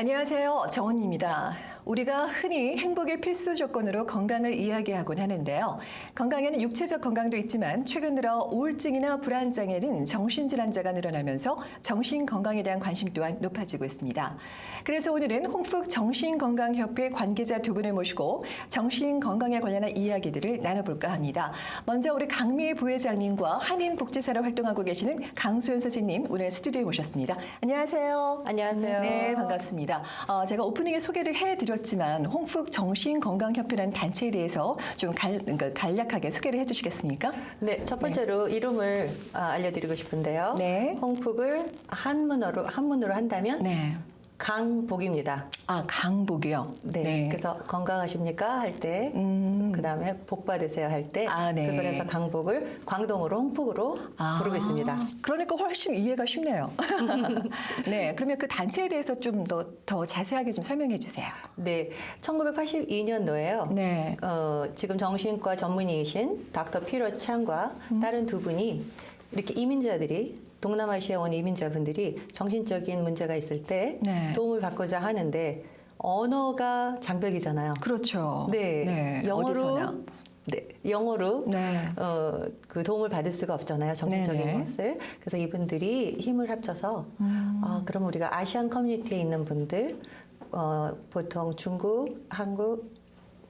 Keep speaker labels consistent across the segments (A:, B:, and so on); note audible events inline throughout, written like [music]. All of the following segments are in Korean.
A: 안녕하세요. 정원입니다. 우리가 흔히 행복의 필수 조건으로 건강을 이야기하곤 하는데요. 건강에는 육체적 건강도 있지만 최근 들어 우울증이나 불안 장애는 정신 질환자가 늘어나면서 정신 건강에 대한 관심 또한 높아지고 있습니다. 그래서 오늘은 홍福정신건강협회 관계자 두 분을 모시고 정신 건강에 관련한 이야기들을 나눠볼까 합니다. 먼저 우리 강미애 부회장님과 한인복지사로 활동하고 계시는 강수연 선생님 오늘 스튜디오에 모셨습니다. 안녕하세요.
B: 안녕하세요.
A: 네, 반갑습니다. 어, 제가 오프닝에 소개를 해드렸 지만 홍福정신건강협회라는 단체에 대해서 좀 갈, 그러니까 간략하게 소개를 해주시겠습니까?
B: 네, 첫 번째로 이름을 아, 알려드리고 싶은데요.
A: 네.
B: 홍福한문어로 한문으로 한다면
A: 네.
B: 강복입니다.
A: 아 강복이요.
B: 네. 그래서 건강하십니까 할 때,
A: 음.
B: 그 다음에 복 받으세요 할 때,
A: 아, 네.
B: 그걸 해서 강복을 광동으로 홍福으로
A: 아,
B: 부르고 있습니다.
A: 그러니까 훨씬 이해가 쉽네요. [laughs] 네, 그러면 그 단체에 대해서 좀 더 더 자세하게 좀 설명해 주세요.
B: 네, 1982년도에요.
A: 네.
B: 어, 지금 정신과 전문의이신 닥터 피러 창과
A: 음.
B: 다른 두 분이 이렇게 이민자들이 동남아시아 온 이민자분들이 정신적인 문제가 있을 때
A: 네.
B: 도움을 받고자 하는데 언어가 장벽이잖아요.
A: 그렇죠.
B: 네, 영어로
A: 어디서나.
B: 네, 영어로
A: 네.
B: 어, 그 도움을 받을 수가 없잖아요. 정신적인
A: 네네.
B: 것을. 그래서 이분들이 힘을 합쳐서
A: 음.
B: 아, 그럼 우리가 아시안 커뮤니티에 있는 분들 어, 보통 중국, 한국,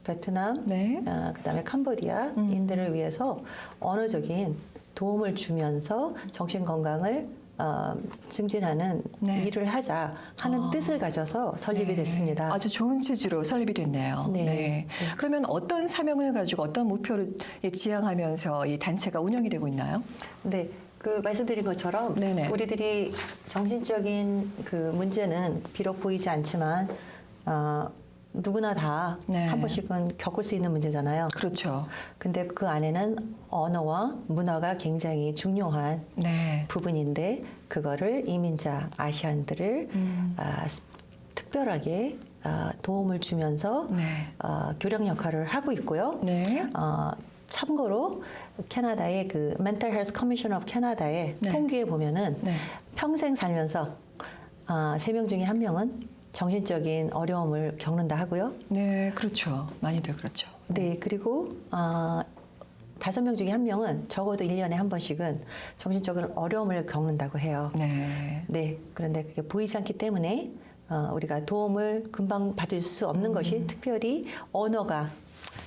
B: 베트남,
A: 네.
B: 아, 그다음에 캄보디아인들을 위해서 언어적인 도움을 주면서 정신 건강을 어, 증진하는
A: 네.
B: 일을 하자 하는
A: 아.
B: 뜻을 가져서 설립이
A: 네.
B: 됐습니다.
A: 아주 좋은 취지로 설립이 됐네요.
B: 네.
A: 그러면 어떤 사명을 가지고 어떤 목표를 지향하면서 이 단체가 운영이 되고 있나요?
B: 네. 그 말씀드린 것처럼
A: 네네.
B: 우리들이 정신적인 그 문제는 비록 보이지 않지만 어, 누구나 다한
A: 네.
B: 번씩은 겪을 수 있는 문제잖아요.
A: 그렇죠.
B: 근데 그 안에는 언어와 문화가 굉장히 중요한
A: 네.
B: 부분인데 그거를 이민자 아시안들을
A: 음.
B: 아, 스- 특별하게 아, 도움을 주면서
A: 네.
B: 아, 교량 역할을 하고 있고요.
A: 네.
B: 어, 참고로 캐나다의 그 Mental Health Commission of 캐나다의
A: 네.
B: 통계에 보면은
A: 네.
B: 평생 살면서 아, 세명 중에 한 명은 정신적인 어려움을 겪는다 하고요.
A: 네, 그렇죠. 많이들 그렇죠.
B: 네, 그리고 아, 다섯 명 중에 한 명은 적어도 일년에한 번씩은 정신적인 어려움을 겪는다고 해요.
A: 네.
B: 네, 그런데 그게 보이지 않기 때문에 어, 우리가 도움을 금방 받을 수 없는
A: 음.
B: 것이 특별히 언어가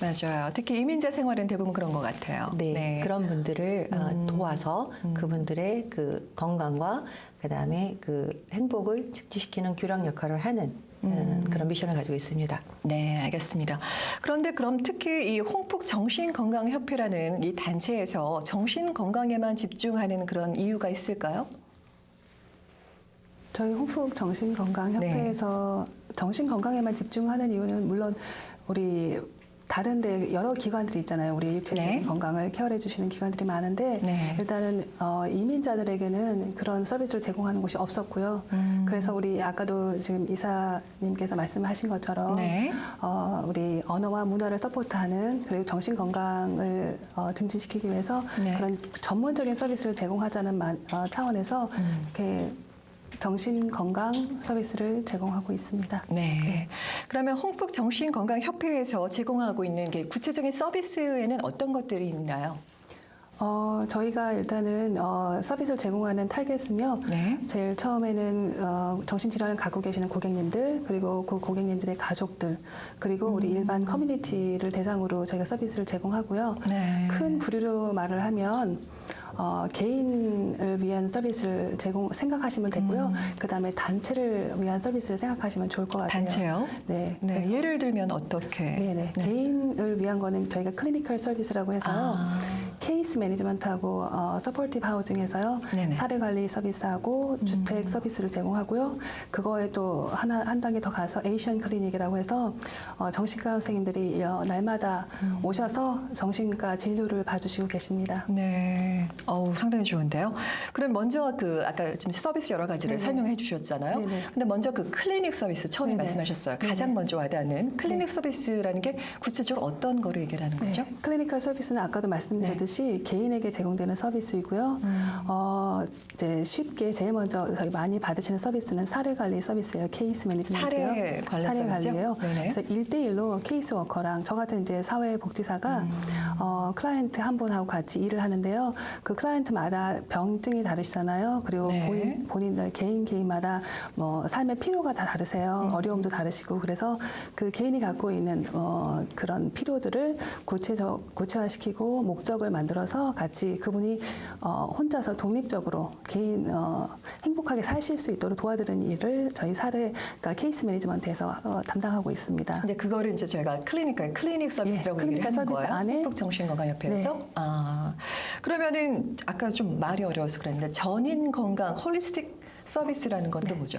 A: 맞아요. 특히 이민자 생활은 대부분 그런 것 같아요.
B: 네, 그런 분들을 어,
A: 음.
B: 도와서 그분들의 그 건강과 그다음에 그 행복을 증진시키는 교량 역할을 하는 어,
A: 음.
B: 그런 미션을 가지고 있습니다.
A: 네, 알겠습니다. 그런데 그럼 특히 이 홍폭 정신건강협회라는 이 단체에서 정신 건강에만 집중하는 그런 이유가 있을까요?
C: 저희 홍숙 정신건강협회에서 정신건강에만 집중하는 이유는 물론 우리 다른데 여러 기관들이 있잖아요. 우리 육체적인
A: 네.
C: 건강을 케어해 주시는 기관들이 많은데
A: 네.
C: 일단은 어, 이민자들에게는 그런 서비스를 제공하는 곳이 없었고요.
A: 음.
C: 그래서 우리 아까도 지금 이사님께서 말씀하신 것처럼
A: 네.
C: 어, 우리 언어와 문화를 서포트하는 그리고 정신 건강을 어, 증진시키기 위해서
A: 네.
C: 그런 전문적인 서비스를 제공하자는 말- 어, 차원에서
A: 음.
C: 이렇게 정신 건강 서비스를 제공하고 있습니다.
A: 네. 그러면 홍폭 정신건강협회에서 제공하고 있는 게 구체적인 서비스에는 어떤 것들이 있나요?
C: 어, 저희가 일단은 어, 서비스를 제공하는 타겟은요.
A: 네.
C: 제일 처음에는 어, 정신질환을 갖고 계시는 고객님들 그리고 그 고객님들의 가족들 그리고 우리
A: 음.
C: 일반 커뮤니티를 대상으로 저희가 서비스를 제공하고요.
A: 네.
C: 큰 부류로 말을 하면 어, 개인을 위한 서비스를 제공 생각하시면 되고요. 그 다음에 단체를 위한 서비스를 생각하시면 좋을 것 같아요.
A: 음. 단체요?
C: 네.
A: 네. 예를 들면 어떻게?
C: 네네. 개인을 위한 거는 저희가 클리니컬 서비스라고 해서요.
A: 아.
C: 케이스 매니지먼트하고 어, 서포티브 하우징에서요.
A: 네네. 음.
C: 사례 관리 서비스하고 주택 서비스를 제공하고요. 그거에 또 하나 한 단계 더 가서 에이션 클리닉이라고 해서 어, 정신과 선생님들이 어, 날마다
A: 음.
C: 오셔서 정신과 진료를 봐주시고 계십니다.
A: 네. 어우, 상당히 좋은데요. 그럼 먼저 그 아까 지금 서비스 여러 가지를
C: 네네.
A: 설명해 주셨잖아요.
C: 네네.
A: 근데 먼저 그 클리닉 서비스 처음에. 말씀하셨어요. 가장 먼저 와닿는 클리닉
C: 네.
A: 서비스라는 게 구체적으로 어떤 거를 얘기를 하는 거죠?
C: 네. 클리니컬 서비스는 아까도 말씀드렸듯이 것이 개인에게 제공되는 서비스이고요.
A: 음.
C: 어, 이제 쉽게 제일 먼저 저희 많이 받으시는 서비스는 사례 관리 서비스예요. 케이스 매니지먼트요.
A: 사례 관리 서비스요?
C: 관리예요.
A: 네네.
C: 그래서 일대일로 케이스 워커랑 저 같은 이제 사회복지사가
A: 음.
C: 어, 클라이언트 한 분하고 같이 일을 하는데요. 그 클라이언트마다 병증이 다르시잖아요. 그리고
A: 네.
C: 본인, 본인들 개인 개인마다 뭐 삶의 필요가 다 다르세요.
A: 음.
C: 어려움도 다르시고 그래서 그 개인이 갖고 있는 어, 그런 필요들을 구체적 구체화시키고 목적을 만 들어서 같이 그분이 어, 혼자서 독립적으로 개인 어, 행복하게 사실 수 있도록 도와드리는 일을 저희 사례 그러니까 케이스 매니지먼트에서 어, 담당하고 있습니다.
A: 근데 그거를 이제 저희가 클리니컬 클리닉 서비스라고
C: 예, 클리니컬 서비스
A: 거예요.
C: 안에
A: 한국정신건강 협회에서.
C: 네.
A: 아 그러면은 아까 좀 말이 어려워서 그랬는데 전인 건강 홀리스틱 서비스라는 건 또 뭐죠?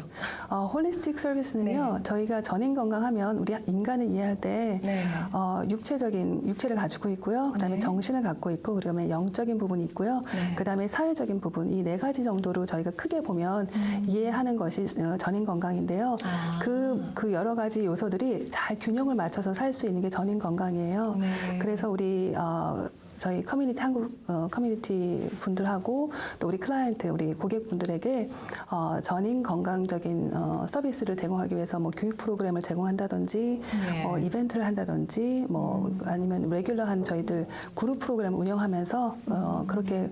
C: 어, 홀리스틱 서비스는요,
A: 네.
C: 저희가 전인 건강하면 우리 인간을 이해할 때
A: 네.
C: 어, 육체적인 육체를 가지고 있고요, 그다음에
A: 네.
C: 정신을 갖고 있고, 그다음에 영적인 부분이 있고요,
A: 네.
C: 그다음에 사회적인 부분 이 네 가지 정도로 저희가 크게 보면 이해하는 것이 어, 전인 건강인데요.
A: 음. 아.
C: 그, 그 여러 가지 요소들이 잘 균형을 맞춰서 살 수 있는 게 전인 건강이에요.
A: 네.
C: 그래서 우리 어, 저희 커뮤니티 한국 어, 커뮤니티 분들하고 또 우리 클라이언트 우리 고객분들에게 어, 전인 건강적인 어, 서비스를 제공하기 위해서 뭐 교육 프로그램을 제공한다든지
A: 네.
C: 어, 이벤트를 한다든지 뭐 아니면 레귤러한 저희들 그룹 프로그램 운영하면서 어, 그렇게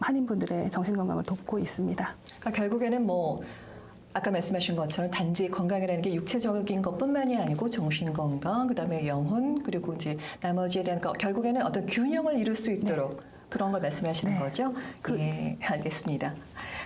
C: 한인분들의 정신 건강을 돕고 있습니다.
A: 그러니까 결국에는 뭐 아까 말씀하신 것처럼 단지 건강이라는 게 육체적인 것뿐만이 아니고 정신 건강, 그다음에 영혼 그리고 이제 나머지에 대한 거, 결국에는 어떤 균형을 이룰 수 있도록 그런 걸 말씀하시는
C: 네.
A: 거죠?
C: 그-
A: 예, 알겠습니다.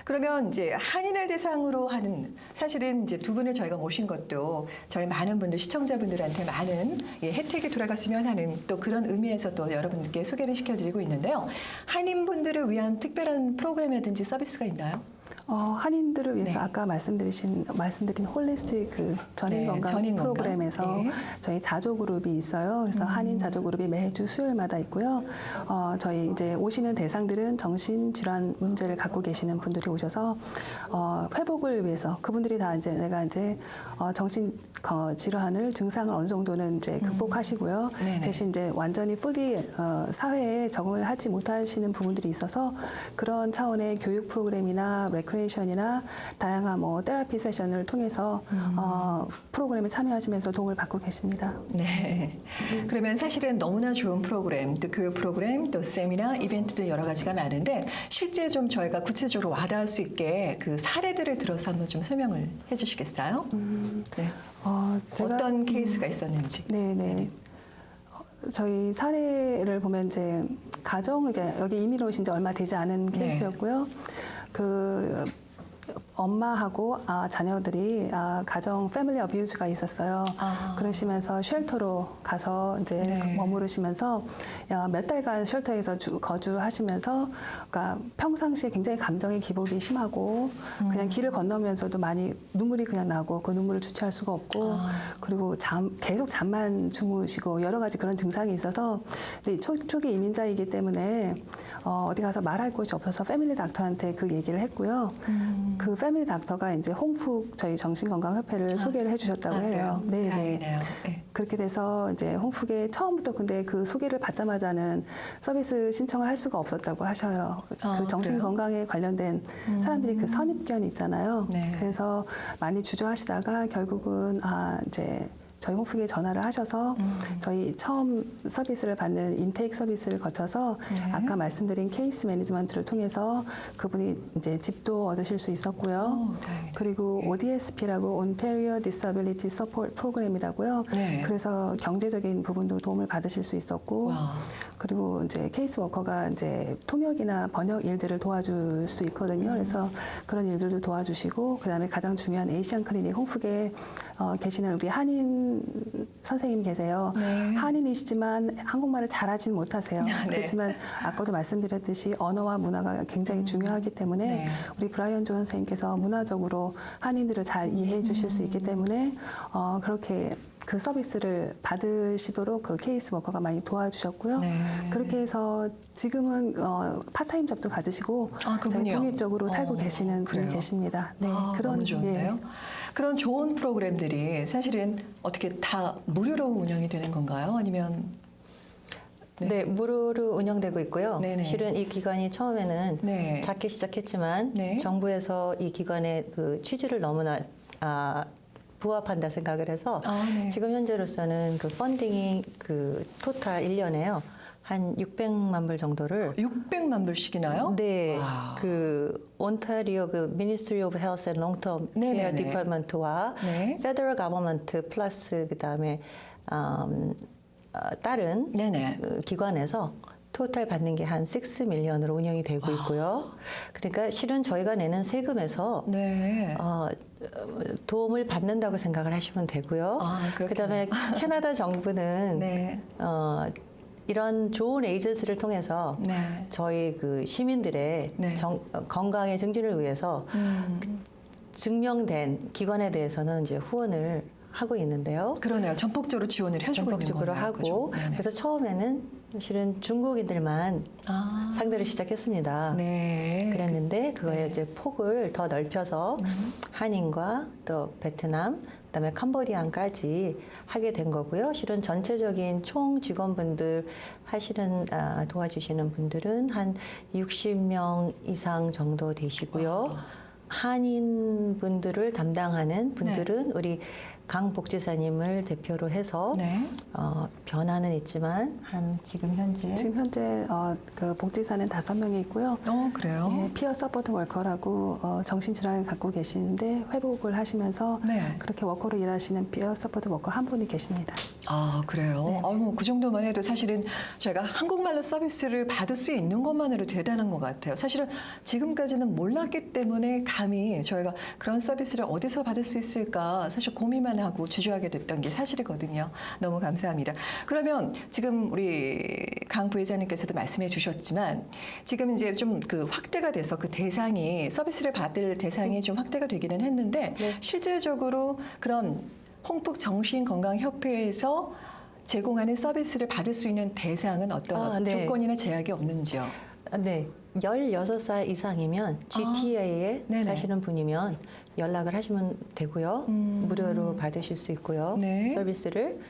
A: 그러면 이제 한인을 대상으로 하는 사실은 이제 두 분을 저희가 모신 것도 저희 많은 분들 시청자분들한테 많은 예, 혜택이 돌아갔으면 하는 또 그런 의미에서 또 여러분들께 소개를 시켜드리고 있는데요. 한인 분들을 위한 특별한 프로그램이라든지 서비스가 있나요?
C: 어, 한인들을 위해서
A: 네.
C: 아까 말씀드리신 말씀드린 홀리스틱 그 전인
A: 네,
C: 건강
A: 전인 건강.
C: 프로그램에서
A: 네.
C: 저희 자조 그룹이 있어요. 그래서
A: 음.
C: 한인 자조 그룹이 매주 수요일마다 있고요. 어, 저희 이제 오시는 대상들은 정신 질환 문제를 갖고 계시는 분들이 오셔서 어, 회복을 위해서 그분들이 다 이제 내가 이제 어, 정신 거- 질환을 증상을 어느 정도는 이제 극복하시고요.
A: 음.
C: 대신 이제 완전히 풀리 어, 사회에 적응을 하지 못하시는 부분들이 있어서 그런 차원의 교육 프로그램이나 레크 레이션이나 다양한 뭐 테라피 세션을 통해서
A: 음.
C: 어, 프로그램에 참여하시면서 도움을 받고 계십니다.
A: 네. 그러면 사실은 너무나 좋은 프로그램, 또 교육 프로그램, 또 세미나, 이벤트들 여러 가지가 많은데 실제 좀 저희가 구체적으로 와닿을 수 있게 그 사례들을 들어서 한번 좀 설명을 해주시겠어요? 네.
C: 어,
A: 어떤 케이스가 있었는지.
C: 네네. 어, 저희 사례를 보면 이제 가정 이게 여기 이민 오신 지 얼마 되지 않은
A: 네.
C: 케이스였고요. 그 엄마하고 아, 자녀들이 아, 가정 패밀리 어뷰즈가 있었어요.
A: 아.
C: 그러시면서 쉘터로 가서 이제
A: 네.
C: 머무르시면서 야, 몇 달간 쉘터에서 주- 거주하시면서 그러니까 평상시에 굉장히 감정의 기복이 심하고
A: 음.
C: 그냥 길을 건너면서도 많이 눈물이 그냥 나고 그 눈물을 주체할 수가 없고
A: 아.
C: 그리고 잠 계속 잠만 주무시고 여러 가지 그런 증상이 있어서 근데 초, 초기 이민자이기 때문에 어, 어디 가서 말할 곳이 없어서 패밀리 닥터한테 그 얘기를 했고요.
A: 음.
C: 그 패밀리 닥터가 이제 홍푹 저희 정신건강협회를 소개를 해주셨다고
A: 아,
C: 해요. 네, 네.
A: 네.
C: 그렇게 돼서 이제 홍프에 처음부터 근데 그 소개를 받자마자는 서비스 신청을 할 수가 없었다고 하셔요.
A: 아,
C: 그 정신
A: 그래요?
C: 건강에 관련된 사람들이 그 선입견 있잖아요.
A: 네.
C: 그래서 많이 주저하시다가 결국은 아 이제 저희 홍프에 전화를 하셔서
A: 음.
C: 저희 처음 서비스를 받는 인테이크 서비스를 거쳐서
A: 네.
C: 아까 말씀드린 케이스 매니지먼트를 통해서 그분이 이제 집도 얻으실 수 있었고요.
A: 오, 다행이네요.
C: 그리고 ODSP라고 Ontario Disability Support 프로그램이라고요.
A: 네.
C: 그래서 경제적인 부분도 도움을 받으실 수 있었고,
A: 와.
C: 그리고 이제 케이스 워커가 이제 통역이나 번역 일들을 도와줄 수 있거든요. 그래서 그런 일들도 도와주시고, 그 다음에 가장 중요한 에이시안 클리닉 홍프에 어, 계시는 우리 한인 선생님 계세요.
A: 네.
C: 한인이시지만 한국말을 잘하진 못하세요.
A: 아, 네.
C: 그렇지만 아까도 말씀드렸듯이 언어와 문화가 굉장히 중요하기 때문에
A: 네.
C: 우리 브라이언 조 선생님께서 문화적으로 한인들을 잘 이해해 주실 수 있기 때문에 어, 그렇게 그 서비스를 받으시도록 그 케이스 워커가 많이 도와주셨고요.
A: 네.
C: 그렇게 해서 지금은 어, 파타임 접도 가지시고
A: 아?
C: 독립적으로 살고
A: 어,
C: 계시는 분이
A: 그래요?
C: 계십니다. 네,
A: 아, 너무 좋은데요.
C: 예.
A: 그런 좋은 프로그램들이 사실은 어떻게 다 무료로 운영이 되는 건가요? 아니면
B: 네, 무료로 운영되고 있고요.
A: 네네.
B: 실은 이 기관이 처음에는
A: 네.
B: 작게 시작했지만
A: 네.
B: 정부에서 이 기관의 그 취지를 너무나 아, 부합한다 생각을 해서
A: 아, 네.
B: 지금 현재로서는 그 펀딩이 그 토탈 1년에요. 한 600만 불 정도를
A: 600만 불씩이나요?
B: 네,
A: 와.
B: 그 온타리오 그 Ministry of Health and Long-Term Care
A: 네네네.
B: Department와
A: 네.
B: Federal Government 플러스 그다음에 음, 어, 다른
A: 네네.
B: 그 기관에서 토탈 받는 게 한 6 밀리언으로 운영이 되고 있고요. 그러니까 실은 저희가 내는 세금에서
A: 네.
B: 어, 도움을 받는다고 생각을 하시면 되고요.
A: 아.
B: 그다음에 캐나다 정부는 [laughs]
A: 네.
B: 어, 이런 좋은 에이전시를 통해서
A: 네.
B: 저희 그 시민들의
A: 네.
B: 정- 어, 건강의 증진을 위해서
A: 음,
B: 증명된 기관에 대해서는 이제 후원을 하고 있는데요.
A: 그러네요. 전폭적으로 지원을 해주고
B: 전폭적으로
A: 있는 거네요.
B: 하고
A: 그죠? 네네.
B: 그래서 처음에는 실은 중국인들만
A: 아,
B: 상대를 시작했습니다.
A: 네.
B: 그랬는데 그거의
A: 네.
B: 이제 폭을 더 넓혀서
A: 음.
B: 한인과 또 베트남, 그다음에 캄보디안까지 하게 된 거고요. 실은 전체적인 총 직원분들 하시는 아, 도와주시는 분들은 한 60명 이상 정도 되시고요.
A: 아.
B: 한인 분들을 담당하는 분들은 우리 강 복지사님을 대표로 해서
A: 네.
B: 어, 변화는 있지만 한 지금 현재
C: 지금 현재 어, 그 복지사는 다섯 명이 있고요.
A: 어, 그래요?
C: 예, 피어 서포트 워커라고 어, 정신질환을 갖고 계시는데 회복을 하시면서
A: 네.
C: 그렇게 워커로 일하시는 피어 서포트 워커 한 분이 계십니다.
A: 아, 그래요?
C: 네.
A: 아, 뭐, 그 정도만 해도 사실은 저희가 한국말로 서비스를 받을 수 있는 것만으로 대단한 것 같아요. 사실은 지금까지는 몰랐기 때문에 감히 저희가 그런 서비스를 어디서 받을 수 있을까 사실 고민만 하고 주저하게 됐던 게 사실이거든요. 너무 감사합니다. 그러면 지금 우리 강 부회장님께서도 말씀해 주셨지만 지금 이제 좀 그 확대가 돼서 그 대상이 서비스를 받을 대상이 좀 확대가 되기는 했는데
B: 네.
A: 실질적으로 그런 홍북 정신건강협회에서 제공하는 서비스를 받을 수 있는 대상은 어떤
B: 아, 네.
A: 조건이나 제약이 없는지요?
B: 아, 네. 16살 이상이면 GTA에
A: 네네.
B: 사시는 분이면 연락을 하시면 되고요.
A: 음.
B: 무료로 받으실 수 있고요.
A: 네.
B: 서비스를.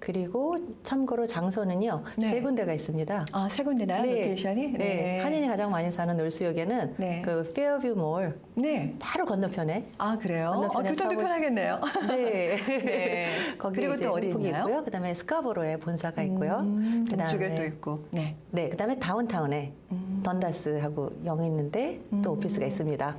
B: 그리고 참고로 장소는요.
A: 네.
B: 세 군데가 있습니다.
A: 아, 세 군데나 로케이션이?
B: 네. 한인이 가장 많이 사는 놀수역에는
A: 네.
B: 그 페어뷰 몰
A: 네.
B: 바로 건너편에
A: 아, 그래요? 어,
B: 건너편에
A: 교통도
B: 사무실-
A: 편하겠네요.
B: 네. [laughs]
A: 네.
B: 거기
A: 그리고 또 어디 있나요?
B: 있고요. 그다음에 스카보로에 본사가 있고요.
A: 음,
B: 그다음에
A: 또 있고. 네.
B: 네, 그다음에 다운타운에
A: 음.
B: 던다스하고 영 있는데 또
A: 음.
B: 오피스가 있습니다.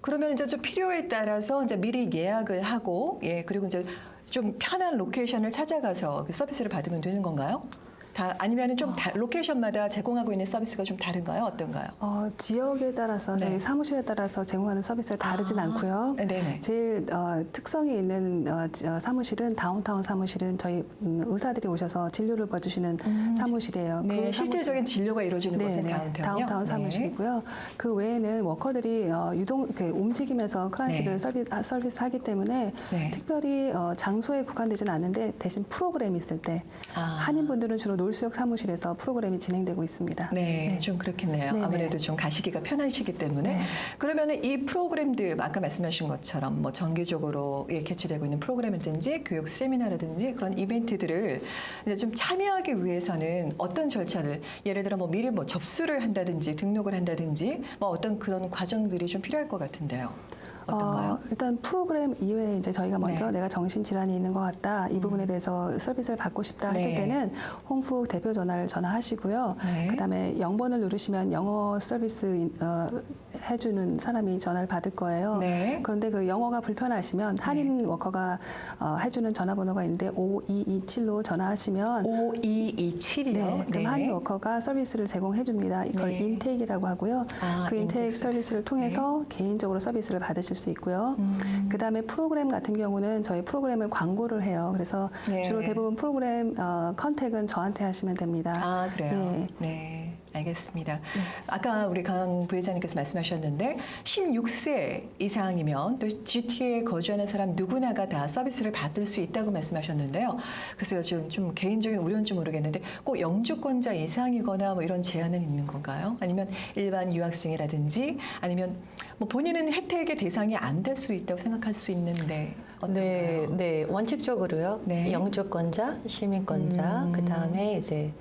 A: 그러면 이제 좀 필요에 따라서 이제 미리 예약을 하고, 예, 그리고 이제 좀 편한 로케이션을 찾아가서 그 서비스를 받으면 되는 건가요? 다 아니면은 좀 다, 로케이션마다 제공하고 있는 서비스가 좀 다른가요? 어떤가요?
C: 어, 지역에 따라서
A: 네.
C: 저희 사무실에 따라서 제공하는 서비스가 다르진
A: 아,
C: 않고요.
A: 네네.
C: 제일 어, 특성이 있는 어, 지- 어, 사무실은 다운타운 사무실은 저희 음, 의사들이 오셔서 진료를 봐주시는 사무실이에요.
A: 네,
C: 그
A: 실질적인 진료가 이루어지는
C: 네,
A: 곳은
C: 네,
A: 다운타운이요.
C: 다운타운
A: 네.
C: 사무실이고요. 그 외에는 워커들이 어, 유동 이렇게 움직이면서 클라이언트들을
A: 네.
C: 서비스, 아, 서비스하기 때문에
A: 네.
C: 특별히 어, 장소에 국한되지는 않는데 대신 프로그램이 있을 때
A: 아.
C: 한인분들은 주로 놀수역 사무실에서 프로그램이 진행되고 있습니다.
A: 네, 좀 그렇겠네요.
C: 네,
A: 아무래도
C: 네.
A: 좀 가시기가 편하시기 때문에.
C: 네.
A: 그러면은 이 프로그램들 아까 말씀하신 것처럼 뭐 정기적으로 예, 개최되고 있는 프로그램이든지 교육 세미나라든지 그런 이벤트들을 이제 좀 참여하기 위해서는 어떤 절차를 예를 들어 뭐 미리 뭐 접수를 한다든지 등록을 한다든지 뭐 어떤 그런 과정들이 좀 필요할 것 같은데요. 어떤가요?
C: 어, 일단 프로그램 이외에 이제 저희가 먼저
A: 네.
C: 내가 정신 질환이 있는 것 같다 이 부분에 대해서 서비스를 받고 싶다 하실
A: 네.
C: 때는 홍프 대표 전화를 전화하시고요.
A: 네.
C: 그다음에 0번을 누르시면 영어 서비스 어, 해주는 사람이 전화를 받을 거예요.
A: 네.
C: 그런데 그 영어가 불편하시면 한인 워커가 어, 해주는 전화번호가 있는데 5227로 전화하시면
A: 5227이요.
C: 네, 그럼 한인 워커가 서비스를 제공해 줍니다. 이걸
A: 네.
C: 인테이크라고 하고요.
A: 아,
C: 그 인테이크
A: 인테이크
C: 서비스를
A: 서비스.
C: 통해서 개인적으로 서비스를 받으실 수 있고요.
A: 음.
C: 그 다음에 프로그램 같은 경우는 저희 프로그램을 광고를 해요. 그래서
A: 네.
C: 주로 대부분 프로그램 어, 컨택은 저한테 하시면 됩니다.
A: 아, 그래요?
C: 예.
A: 네. 알겠습니다. 아까 우리 강 부회장님께서 말씀하셨는데 16세 이상이면 또 GTA에 거주하는 사람 누구나가 다 서비스를 받을 수 있다고 말씀하셨는데요. 그래서 지금 좀 개인적인 우려인지 모르겠는데 꼭 영주권자 이상이거나 뭐 이런 제한은 있는 건가요? 아니면 일반 유학생이라든지 아니면 뭐 본인은 혜택의 대상이 안 될 수 있다고 생각할 수 있는데 어떤가요?
B: 네, 네 원칙적으로요.
A: 네.
B: 영주권자, 시민권자,
A: 음.
B: 그 다음에 이제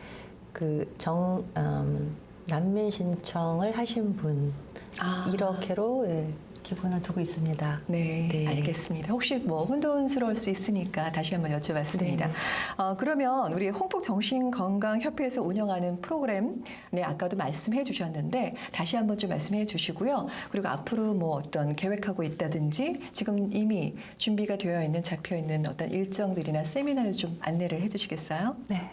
B: 그정 음, 난민 신청을 하신 분
A: 아.
B: 이렇게로 예, 기본을 두고 있습니다.
A: 네,
B: 네.
A: 알겠습니다. 혹시 뭐 혼돈스러울 수 있으니까 다시 한번 여쭤봤습니다.
B: 네.
A: 어, 그러면 우리 홍폭 정신건강협회에서 운영하는 프로그램, 네 아까도 말씀해 주셨는데 다시 한번 좀 말씀해 주시고요. 그리고 앞으로 뭐 어떤 계획하고 있다든지 지금 이미 준비가 되어 있는 잡혀 있는 어떤 일정들이나 세미나를 좀 안내를 해주시겠어요?
C: 네.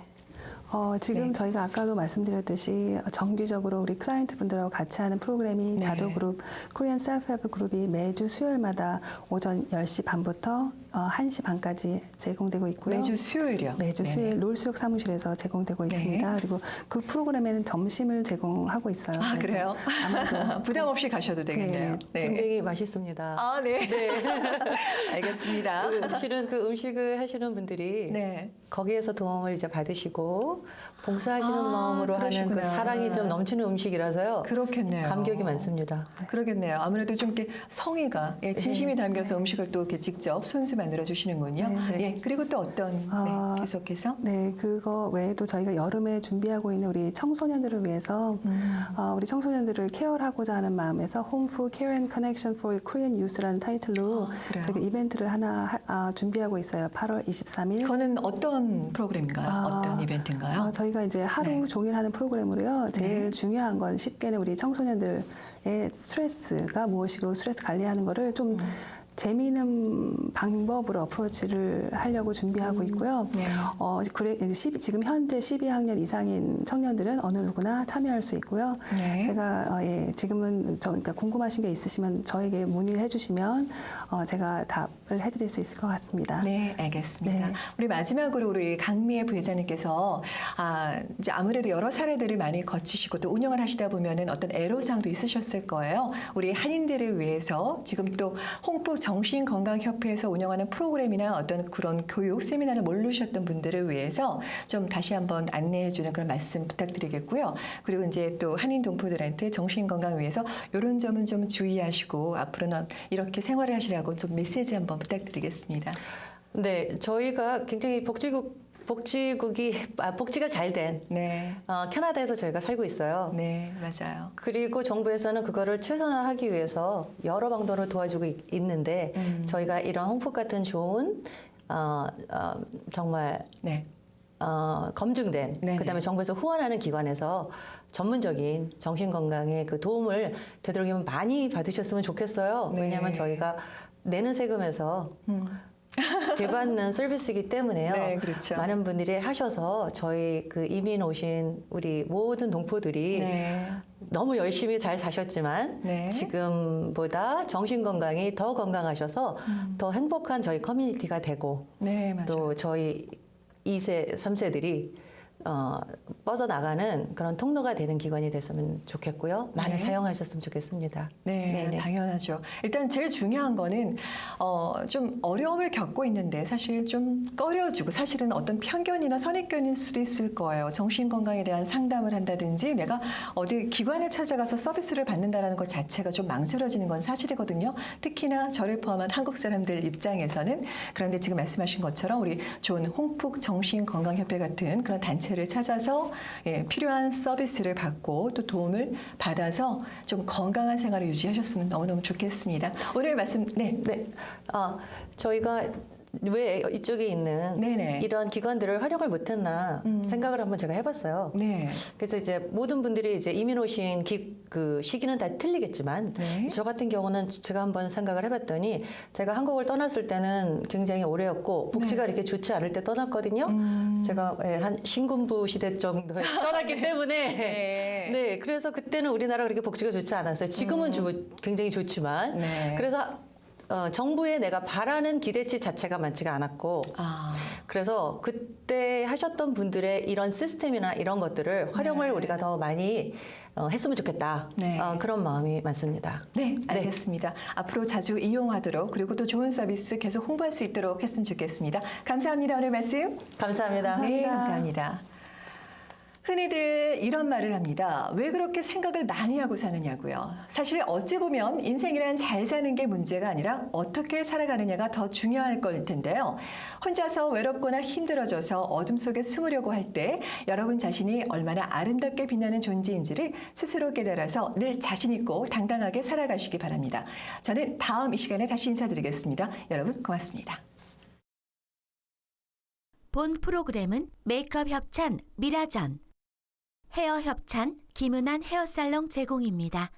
C: 어, 지금
A: 네.
C: 저희가 아까도 말씀드렸듯이 정기적으로 우리 클라이언트 분들하고 같이 하는 프로그램이
A: 네.
C: 자조 그룹 코리안 셀프 헬프 그룹이 매주 수요일마다 오전 10시 반부터 어, 1시 반까지 제공되고 있고요.
A: 매주 수요일이요.
C: 매주
A: 네네.
C: 수요일 롤수역 사무실에서 제공되고
A: 네.
C: 있습니다. 그리고 그 프로그램에는 점심을 제공하고 있어요.
A: 아 그래요?
C: 아마도 [laughs]
A: 부담 없이 가셔도 되겠네요. 네.
B: 굉장히 맛있습니다.
A: 아 네.
B: 네. [laughs]
A: 알겠습니다.
B: 그 실은 그 음식을 하시는 분들이
A: 네.
B: 거기에서 도움을 이제 받으시고 봉사하시는
A: 아,
B: 마음으로 하는 그
A: 그러시구나.
B: 사랑이 좀 넘치는 음식이라서요.
A: 그렇겠네요.
B: 감격이 많습니다.
A: 그러겠네요. 아무래도 좀 이렇게 성의가 예, 진심이
B: 네.
A: 담겨서 음식을 또 이렇게 직접 손수 만들어 주시는군요.
C: 네, 네.
A: 예, 그리고 또 어떤
C: 아,
A: 네, 계속해서
C: 네, 그거 외에도 저희가 여름에 준비하고 있는 우리 청소년들을 위해서
A: 음.
C: 어, 우리 청소년들을 케어하고자 하는 마음에서 Home Food Care and Connection for Korean Youth라는 타이틀로
A: 아?
C: 저희가 이벤트를 하나 하- 아, 준비하고 있어요. 8월 23일.
A: 그거는 어떤 프로그램인가요?
C: 아,
A: 어떤 이벤트인가요?
C: 어, 저희가 이제 하루
A: 네.
C: 종일 하는 프로그램으로요. 제일
A: 네.
C: 중요한 건 쉽게는 우리 청소년들의 스트레스가 무엇이고 스트레스 관리하는 거를 좀
A: 음.
C: 재미있는 방법으로 어프로치를 하려고 준비하고 있고요.
A: 네.
C: 어, 그래, 이제 12 지금 현재 12학년 이상인 청년들은 어느 누구나 참여할 수 있고요.
A: 네.
C: 제가 어, 예, 지금은 저 그러니까 궁금하신 게 있으시면 저에게 문의를 해주시면 어, 제가 답을 해드릴 수 있을 것 같습니다.
A: 네, 알겠습니다.
C: 네.
A: 우리 마지막으로 우리 강미애 부회장님께서 아, 이제 아무래도 여러 사례들을 많이 거치시고 또 운영을 하시다 보면은 어떤 애로사항도 있으셨을 거예요. 우리 한인들을 위해서 지금 또 홍보 정신건강협회에서 운영하는 프로그램이나 어떤 그런 교육 세미나를 모르셨던 분들을 위해서 좀 다시 한번 안내해 주는 그런 말씀 부탁드리겠고요. 그리고 이제 또 한인 동포들한테 정신건강 위해서 이런 점은 좀 주의하시고 앞으로는 이렇게 생활을 하시라고 좀 메시지 한번 부탁드리겠습니다.
B: 네, 저희가 굉장히 복지국 복지국이 아, 복지가 잘된
A: 네.
B: 어, 캐나다에서 저희가 살고 있어요.
A: 네, 맞아요.
B: 그리고 정부에서는 그거를 최선화하기 위해서 여러 방도로 도와주고 있- 있는데
A: 음.
B: 저희가 이런 홍폭 같은 좋은 어, 어, 정말
A: 네.
B: 어, 검증된
A: 네네.
B: 그다음에 정부에서 후원하는 기관에서 전문적인 정신 건강에 그 도움을 되도록이면 많이 받으셨으면 좋겠어요.
A: 네.
B: 왜냐하면 저희가 내는 세금에서
A: 음.
B: 되받는 서비스이기 때문에요.
A: 네, 그렇죠.
B: 많은 분들이 하셔서 저희 그 이민 오신 우리 모든 동포들이
A: 네.
B: 너무 열심히 잘 사셨지만
A: 네.
B: 지금보다 정신 건강이 더 건강하셔서
A: 음.
B: 더 행복한 저희 커뮤니티가 되고
A: 네.
B: 또 저희 2세, 3세들이 어, 뻗어나가는 그런 통로가 되는 기관이 됐으면 좋겠고요. 많이
A: 네.
B: 사용하셨으면 좋겠습니다.
A: 네,
B: 네네.
A: 당연하죠. 일단 제일 중요한 거는 어, 좀 어려움을 겪고 있는데 사실 좀 꺼려지고 사실은 어떤 편견이나 선입견일 수도 있을 거예요. 정신 건강에 대한 상담을 한다든지 내가 어디 기관을 찾아가서 서비스를 받는다라는 것 자체가 좀 망설여지는 건 사실이거든요. 특히나 저를 포함한 한국 사람들 입장에서는 그런데 지금 말씀하신 것처럼 우리 좋은 홍풍 정신 건강 협회 같은 그런 단체 를 찾아서 예, 필요한 서비스를 받고 또 도움을 받아서 좀 건강한 생활을 유지하셨으면 너무너무 좋겠습니다. 오늘 말씀 네.
B: 네. 아, 저희가 왜 이쪽에 있는
A: 네네.
B: 이런 기관들을 활용을 못했나
A: 음.
B: 생각을 한번 제가 해봤어요.
A: 네.
B: 그래서 이제 모든 분들이 이제 이민 오신 기, 그 시기는 다 틀리겠지만
A: 네.
B: 저 같은 경우는 제가 한번 생각을 해봤더니 제가 한국을 떠났을 때는 굉장히 오래였고 복지가 이렇게 좋지 않을 때 떠났거든요.
A: 네. 음.
B: 제가 예, 한 신군부 시대 정도에 [laughs] 떠났기 때문에
A: 네.
B: 네, 그래서 그때는 우리나라 그렇게 복지가 좋지 않았어요. 지금은 주- 굉장히 좋지만
A: 음. 네.
B: 그래서 어, 정부에 내가 바라는 기대치 자체가 많지가 않았고
A: 아.
B: 그래서 그때 하셨던 분들의 이런 시스템이나 이런 것들을 활용을
A: 네.
B: 우리가 더 많이 어, 했으면 좋겠다.
A: 네.
B: 어, 그런 마음이 많습니다.
A: 네, 알겠습니다. 앞으로 자주 이용하도록 그리고 또 좋은 서비스 계속 홍보할 수 있도록 했으면 좋겠습니다. 감사합니다. 오늘 말씀.
B: 감사합니다.
A: 네,
C: 감사합니다.
A: 감사합니다. 흔히들 이런 말을 합니다. 왜 그렇게 생각을 많이 하고 사느냐고요. 사실 어찌 보면 인생이란 잘 사는 게 문제가 아니라 어떻게 살아가느냐가 더 중요할 걸 텐데요. 혼자서 외롭거나 힘들어져서 어둠 속에 숨으려고 할 때 여러분 자신이 얼마나 아름답게 빛나는 존재인지를 스스로 깨달아서 늘 자신 있고 당당하게 살아가시기 바랍니다. 저는 다음 이 시간에 다시 인사드리겠습니다. 여러분 고맙습니다.
D: 본 프로그램은 메이크업 협찬 미라전, 헤어 협찬 김은한 헤어살롱 제공입니다.